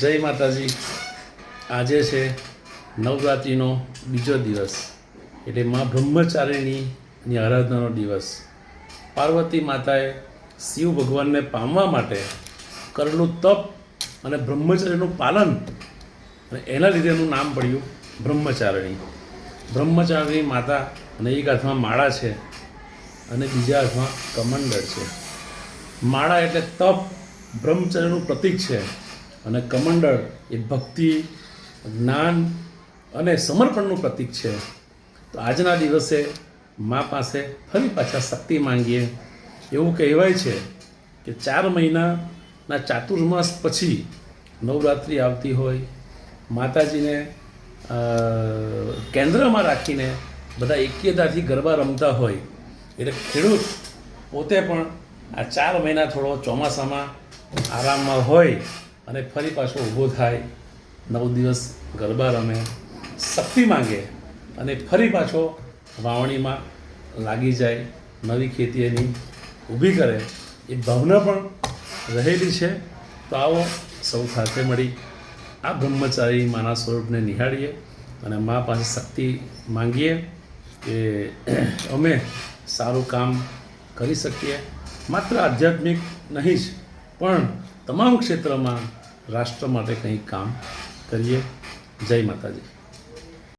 જય માતાજી. આજે છે નવરાત્રિનો બીજો દિવસ. એટલે મા બ્રહ્મચારિણીની આરાધનાનો દિવસ. પાર્વતી માતાએ શિવ ભગવાનને પામવા માટે કરેલું તપ અને બ્રહ્મચર્યનું પાલન અને એના લીધે એનું નામ પડ્યું બ્રહ્મચારિણી. બ્રહ્મચારિણી માતા અને એક હાથમાં માળા છે અને બીજા હાથમાં કમંડળ છે. માળા એટલે તપ બ્રહ્મચર્યનું પ્રતીક છે. અને કમંડળ એ ભક્તિ, જ્ઞાન અને સમર્પણનું પ્રતીક છે. તો આજના દિવસે મા પાસે ફરી પાછા શક્તિ માંગીએ. એવું કહેવાય છે કે ચાર મહિનાના ચાતુર્માસ પછી નવરાત્રિ આવતી હોય, માતાજીને કેન્દ્રમાં રાખીને બધા એકીયતાથી ગરબા રમતા હોય, એટલે ખેડૂત પોતે પણ આ ચાર મહિના થોડો ચોમાસામાં આરામમાં હોય અને ફરી પાછો ઊભો થાય, નવ દિવસ ગરબા રમે, શક્તિ માંગે અને ફરી પાછો વાવણીમાં લાગી જાય, નવી ખેતી એની ઊભી કરે, એ ભાવના પણ રહેલી છે. તો આવો સૌ સાથે મળી આ બ્રહ્મચારી માના સ્વરૂપને નિહાળીએ અને મા પાસે શક્તિ માંગીએ કે અમે સારું કામ કરી શકીએ. માત્ર આધ્યાત્મિક નહીં જ, પણ તમામ ક્ષેત્રમાં રાષ્ટ્ર માટે કંઈક કામ કરીએ. જય માતાજી.